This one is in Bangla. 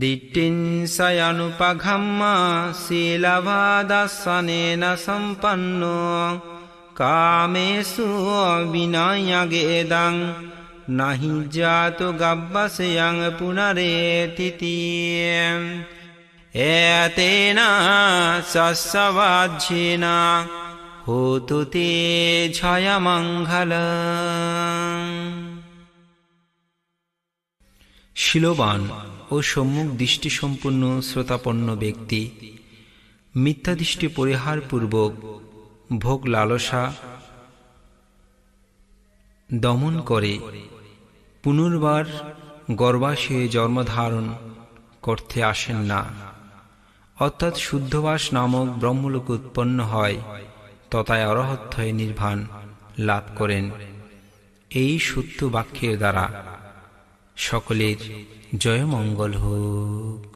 दिट्टिंसयनुपघम्मा शीलभादस्सनेन सम्पन्नो कामेषु विनयगेदं न हि जातु गव्यस्यं पुनरेतिति एतेन शस्यवाज्येन होतु ते জয়মঙ্গলম শিলবান ও সম্মুখ দৃষ্টিসম্পন্ন শ্রোতাপন্ন ব্যক্তি, মিথ্যাদৃষ্টি পরিহারপূর্বক ভোগ লালসা দমন করে, পুনর্বার গর্ভাশয়ে জন্মধারণ করতে আসেন না। অর্থাৎ শুদ্ধবাস নামক ব্রহ্মলোক উৎপন্ন হয়, তথায় অরহত হয়ে নির্বাণ লাভ করেন। এই সত্য বাক্যের দ্বারা সকলের জয়মঙ্গল হোক।